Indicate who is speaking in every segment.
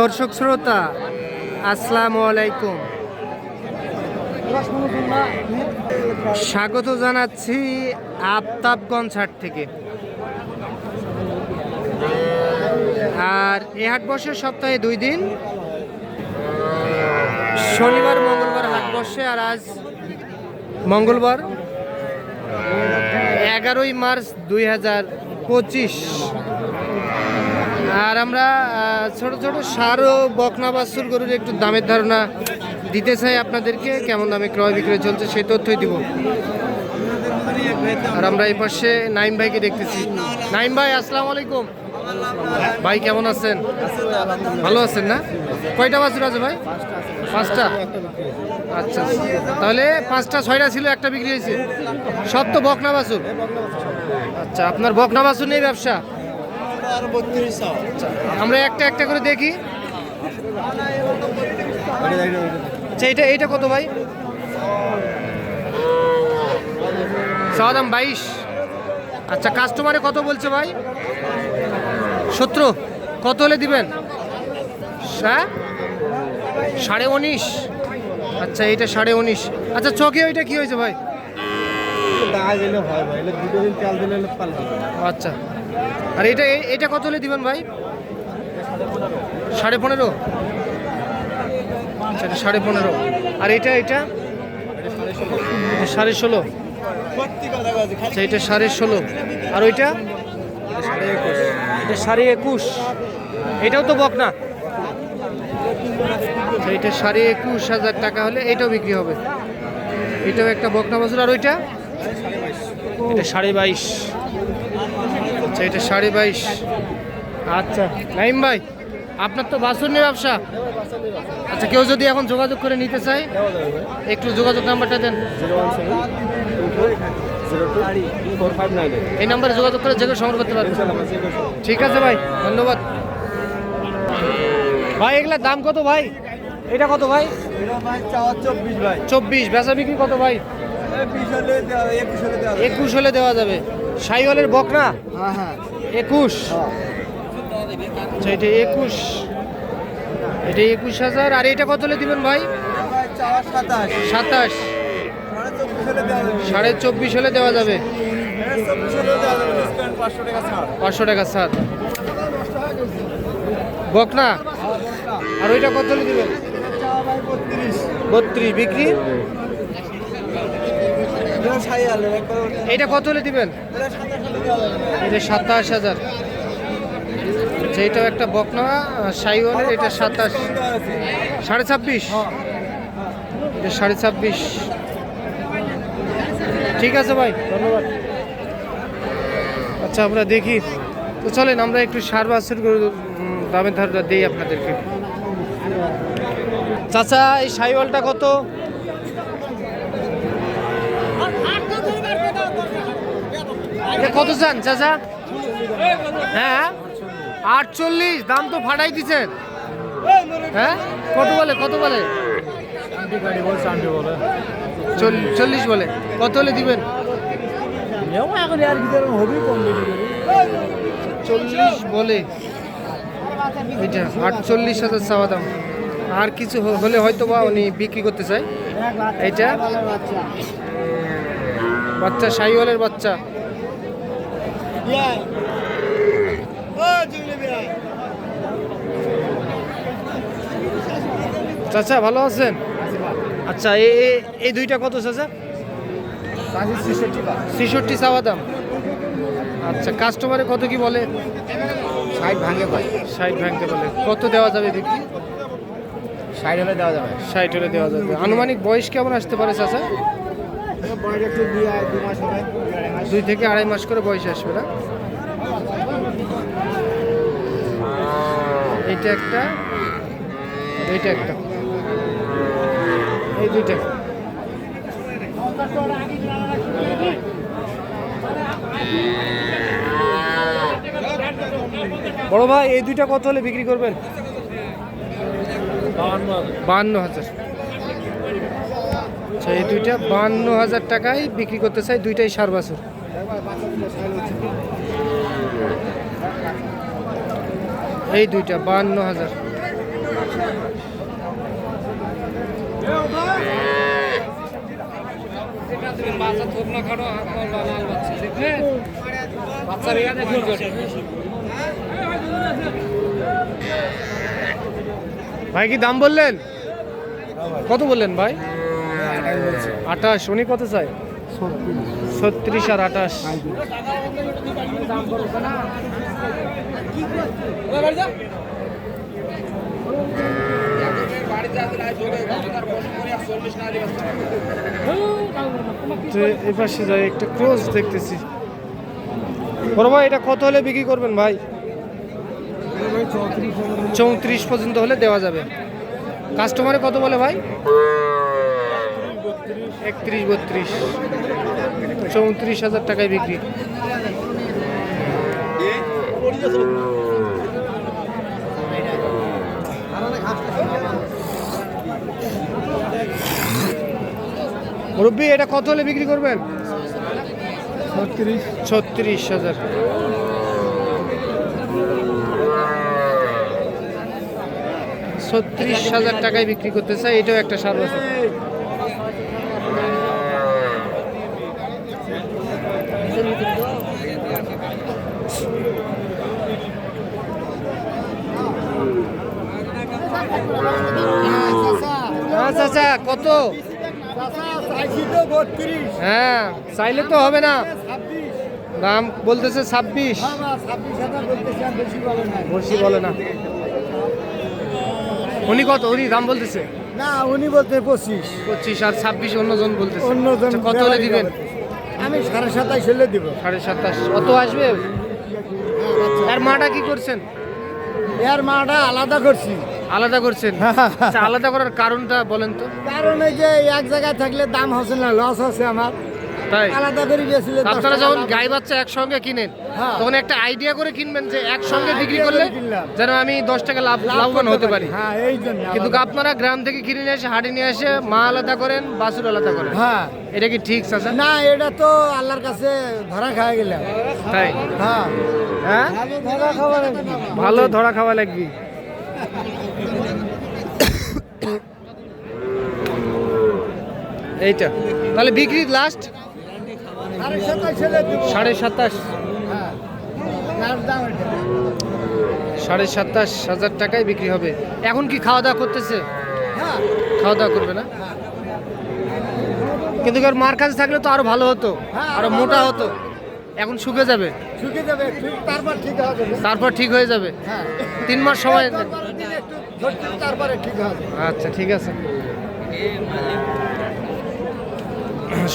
Speaker 1: দর্শক শ্রোতা, আসসালামু আলাইকুম। স্বাগত জানাচ্ছি আফতাবগঞ্জ হাট থেকে। আর এ হাট বসে সপ্তাহে দুই দিন। শনিবার, মঙ্গলবার হাট বসে আর আজ মঙ্গলবার, এগারোই মার্চ দুই হাজার পঁচিশ। আর আমরা ছোট ছোট সার ও বকনা বাছুর গরুর একটু দামের ধারণা দিতে চাই আপনাদেরকে, কেমন দামে ক্রয় বিক্রয় চলছে সেই তথ্যই দিব। আর আমরা এই পাশে নাইম ভাইকে দেখতেছি। নাইম ভাই, আসসালামু আলাইকুম। ভাই, কেমন আছেন? ভালো আছেন না? কয়টা বাছুর আছে ভাই? পাঁচটা? আচ্ছা। তাহলে পাঁচটা, ছয়টা ছিল, একটা বিক্রি হয়েছে। সব তো বকনা বাছুর। আচ্ছা আপনার বকনা বাছুর নেই ব্যবসা? আমরা একটা একটা করে দেখি। আচ্ছা এইটা এইটা কত ভাই? সাদাম দাম বাইশ। আচ্ছা কাস্টমারে কত বলছে ভাই? সতেরো। কত হলে দিবেন? হ্যাঁ? সাড়ে উনিশ। আচ্ছা এইটা সাড়ে উনিশ। আচ্ছা চোখে ওইটা কি হয়েছে ভাই?
Speaker 2: দেখা হয় ভাই দুটো দিন তেল দিলে পাল্টে
Speaker 1: আচ্ছা। আর এটা এটা কত হলে দিবেন ভাই? সাড়ে পনেরো? আচ্ছা সাড়ে পনেরো। আর এটা এটা? এটা সাড়ে ষোলো। আচ্ছা এটা সাড়ে ষোলো। আর ওইটা? এটা সাড়ে একুশ। এটাও তো বক না আচ্ছা, এটা সাড়ে একুশ হাজার টাকা হলে এটাও বিক্রি হবে। এটাও একটা বকনা বাছুর আর ওইটা? এটা সাড়ে বাইশ। আচ্ছা এটা সাড়ে বাইশ। আচ্ছা নাইম ভাই আপনার তো বাসন নিয়ে ব্যবসা। আচ্ছা কেউ যদি এখন যোগাযোগ করে নিতে চায় একটু যোগাযোগ নাম্বারটা দেন। এই নাম্বারে যোগাযোগ করে যে কেউ সংগ্রহ করতে পারবেন। ঠিক আছে ভাই ধন্যবাদ। ভাই এগুলার দাম কত ভাই? এটা কত ভাই?
Speaker 2: চব্বিশ ভাই
Speaker 1: চব্বিশ বেচা বিক্রি কত ভাই?
Speaker 2: একুশ হলে দেওয়া
Speaker 1: যাবে। সাইওয়ালের বকনা
Speaker 2: হ্যাঁ হ্যাঁ।
Speaker 1: একুশ। আচ্ছা এটা একুশ। এটা একুশ হাজার। আর এটা কত হলে দিবেন ভাই?
Speaker 2: সাতাশ। সাড়ে চব্বিশ হলে দেওয়া যাবে। পাঁচশো টাকা
Speaker 1: স্যার বকনা? আর ওইটা কত হলে দিবেন?
Speaker 2: বত্রিশ।
Speaker 1: বত্রিশ। বিক্রি?
Speaker 2: এটা
Speaker 1: কত হলে দিবেন?
Speaker 2: এটা সাতাশ
Speaker 1: হাজার। আচ্ছা এটাও একটা বকনা সাইওয়ালের এটা সাতাশ। সাড়ে ছাব্বিশ? এটা সাড়ে ছাব্বিশ। ঠিক আছে ভাই। ধন্যবাদ। আচ্ছা আমরা দেখি। তো চলেন আমরা একটু সার বাছুর দামের ধারটা দিই আপনাদেরকে। চাচা এই সাইওয়ালটা কত? কত চান, চাচা? হ্যাঁ? আটচল্লিশ, দাম তো ফাটাই দিচ্ছেন হ্যাঁ? কত বলে কত বলে? চল্লিশ বলে। কত হলে দিবেন? চল্লিশ বলে। এটা আটচল্লিশ হাজার চাওয়া দাম। আর কিছু হলে হয়তো বা উনি বিক্রি করতে চায়। এইটা বাচ্চা, সাইওয়ালের বাচ্চা। চাচা ভালো আছেন? আচ্ছা এই দুইটা কত চাচা? ছেষট্টি চাওয়া দাম। আচ্ছা কাস্টমারে কত কি বলে?
Speaker 2: ষাট ভাঙে ভাই
Speaker 1: ষাট ভাঙতে বলে। কত দেওয়া যাবে বিক্রি?
Speaker 2: ষাট হলে দেওয়া যাবে।
Speaker 1: ষাট হলে দেওয়া যাবে। আনুমানিক বয়স কেমন আসতে পারে চাচা?
Speaker 2: একটু দুই মাস হবে।
Speaker 1: দুই থেকে আড়াই মাস করে বয়স আসবে না? এটা একটা এইটা একটা। এই দুইটা। বড় ভাই, এই দুইটা কত হলে বিক্রি করবেন? বাহান্ন হাজার। আচ্ছা এই দুইটা বান্ন হাজার টাকায় বিক্রি করতে চাই, দুইটাই সার বছর। এই দুইটা বান্ন হাজার। ভাই, কি দাম বললেন? কত বললেন ভাই? আঠাশ, উনি কত চাই ছত্রিশ আর আঠাশ। এই পাশে যাই, একটা ক্রোজ দেখতেছি। বড় ভাই, এটা কত হলে বিক্রি করবেন ভাই? চৌত্রিশ পর্যন্ত হলে দেওয়া যাবে। কাস্টমারে কত বলে ভাই? একত্রিশ বত্রিশ। চৌত্রিশ হাজার টাকায় বিক্রি। মুরব্বী এটা কত হলে বিক্রি করবেন?
Speaker 2: ছত্রিশ।
Speaker 1: ছত্রিশ হাজার। ছত্রিশ হাজার টাকায় বিক্রি করতে চাই এটাও একটা সার চাচা কত? হ্যাঁ চাইলে তো হবে না। দাম বলতেছে ছাব্বিশ। বলছি বলে না। উনি কত? উনি দাম বলতেছে?
Speaker 2: না উনি বলতে পঁচিশ।
Speaker 1: পঁচিশ আর ছাব্বিশ অন্যজন বলতেছে।
Speaker 2: অন্যজন
Speaker 1: আচ্ছা, কত হলে দিবেন?
Speaker 2: আমি সাড়ে সাতাইশ হলে দিব।
Speaker 1: সাড়ে সাতাশ। অত আসবে? আর মাটা কি করছেন?
Speaker 2: এর মাটা আলাদা করছি।
Speaker 1: আলাদা করছেন? আচ্ছা, আলাদা করার কারণটা বলেন তো।
Speaker 2: কারণ এই যে এক জায়গায় থাকলে দাম হচ্ছে না লস হচ্ছে আমার।
Speaker 1: তাই?
Speaker 2: আলাদা করে বেছিলে
Speaker 1: আপনারা যখন গাই বাচ্চা একসঙ্গে কিনেন
Speaker 2: হ্যাঁ।
Speaker 1: তখন একটা আইডিয়া করে কিনবেন যে একসঙ্গে বিক্রি
Speaker 2: idea
Speaker 1: করলে যেন আমি দশ টাকা লাভ
Speaker 2: লাভ
Speaker 1: লাভবান হতে পারি।
Speaker 2: হ্যাঁ
Speaker 1: কিন্তু। আপনারা গ্রাম থেকে কিনে নিয়ে এসে হাটে নিয়ে এসে মা আলাদা করেন বাছুর আলাদা করেন।
Speaker 2: হ্যাঁ।
Speaker 1: এটা কি ঠিক চাচা?
Speaker 2: না এটা তো আল্লাহর কাছে ধরা খাওয়া গেলাম
Speaker 1: তাই?
Speaker 2: হ্যাঁ।
Speaker 1: হ্যাঁ? ভালো ধরা খাওয়া লাগবে। এইটা। তাহলে বিক্রি লাস্ট
Speaker 2: সাড়ে
Speaker 1: সাতাশ।
Speaker 2: হ্যাঁ
Speaker 1: সাড়ে সাতাশ হাজার টাকায় বিক্রি হবে। এখন কি খাওয়া দাওয়া করতেছে?
Speaker 2: হ্যাঁ
Speaker 1: খাওয়া দাওয়া করবে না? কিন্তু ওর মার কাছে থাকলে তো আরও ভালো হতো
Speaker 2: আরও
Speaker 1: মোটা হতো। এখন শুকে যাবে।
Speaker 2: শুকিয়ে যাবে তারপর ঠিক হবে
Speaker 1: তারপর ঠিক হয়ে যাবে।
Speaker 2: হ্যাঁ
Speaker 1: তিন মাস সময়
Speaker 2: তারপরে ঠিক হবে।
Speaker 1: আচ্ছা ঠিক আছে।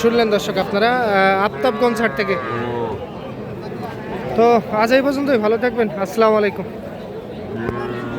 Speaker 1: শুনলেন দর্শক আপনারা আফতাবগঞ্জ হাট থেকে। তো আজ এই পর্যন্তই ভালো থাকবেন আসসালামু আলাইকুম।